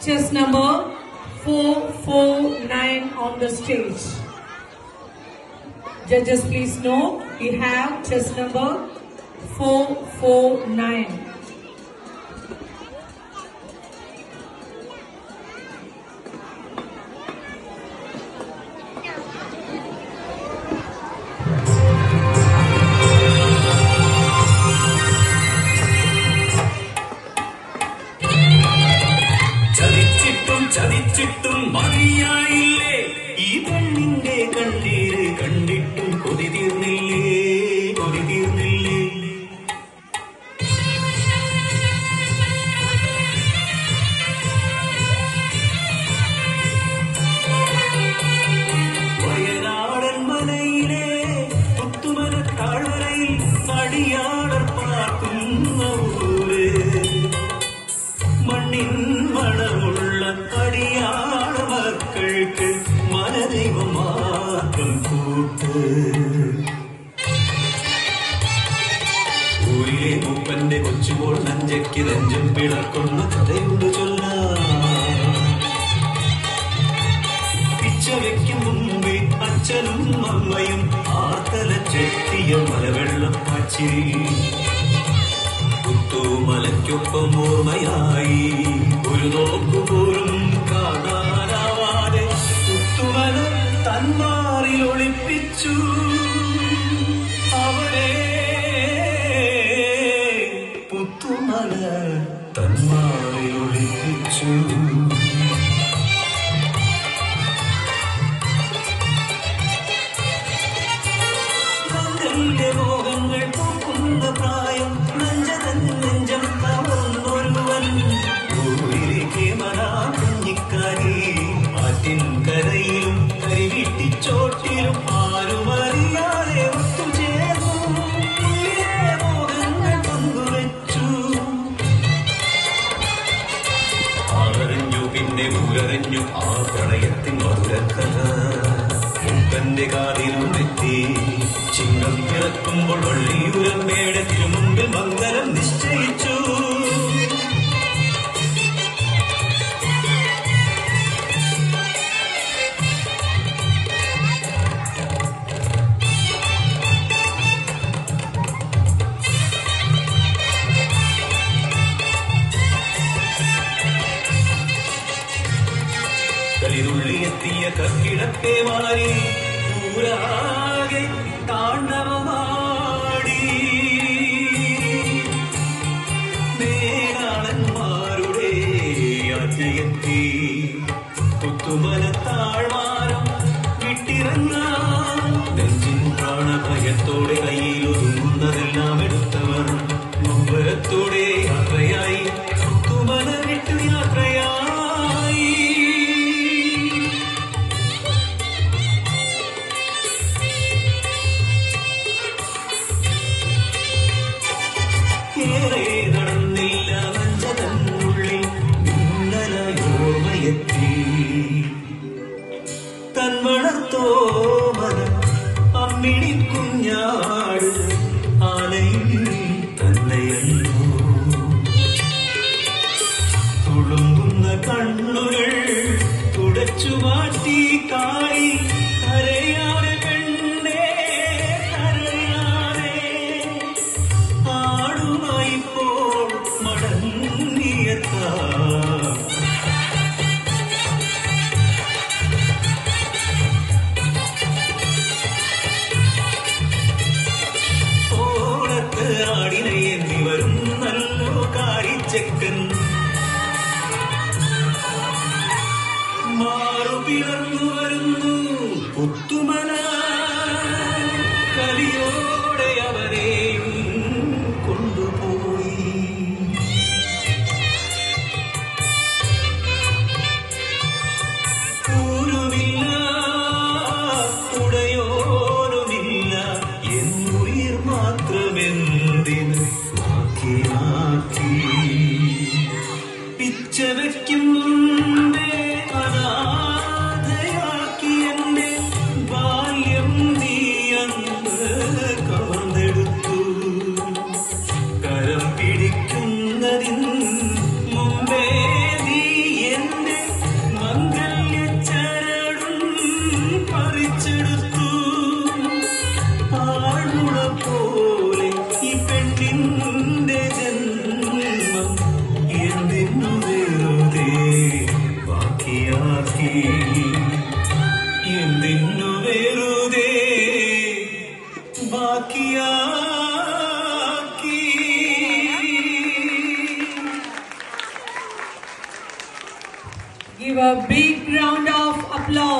Chess number 449 on the stage. Judges, please note we have chess number 449. ചതിച്ചിട്ടും ചതിച്ചിട്ടും ഊരിലെ മൂപ്പന്റെ കൊച്ചുപോൾ നഞ്ചയ്ക്ക് രഞ്ജം പിളർക്കുന്ന കഥയുണ്ട് ചൊല്ല. പിച്ച വെക്കും മുമ്പേ അച്ഛനും അമ്മയും ആർത്തല ചെത്തിയ മലവെള്ളം പച്ചിരി കുത്തുമലയ്ക്കൊപ്പം ഓർമ്മയായി. ഒരു നോക്കുപോലും കാണാനാവാതെ കുത്തുമല തന്മാറിൽ ഒളിപ്പിച്ചു. അവരെ പുത്തുമല തന്മാറി ഒളിപ്പിച്ചു. ഊരറിഞ്ഞു ആ പ്രണയത്തിൻ മധുരക്കഥ തന്റെ കാതിലും എത്തി ചിങ്ങം പിറക്കുമ്പോൾ വള്ളിയൂരം തിരുമുമ്പിൽ കരിതുള്ളിയെത്തിയ കക്കിടത്തെ മാറി ഊരാകെ താണ്ഡവമാടി. നേരാളന്മാരുടെ അജയത്തി കുത്തുമല താഴ്വാരം വിട്ടിറങ്ങ. നെഞ്ചിൻ പ്രാണഭയത്തോടെ കയ്യിലൊതുങ്ങുന്നതെല്ലാം എടുത്തവർ നൊമ്പരത്തോടെ കുഞ്ഞാട് ആലയിൽ തന്നെയല്ലോ തുളുമ്പുന്ന കണ്ണുകൾ തുടച്ചു മാറ്റി കായി. കരയാതെ പെണ്ണേ കരയാതെ. ആടുമായിപ്പോൾ മടങ്ങിയെത്താം. ആടിനെ എന്നിവരും നല്ലോ കാരിച്ചക്കൻ காட்சி Give a big round of applause.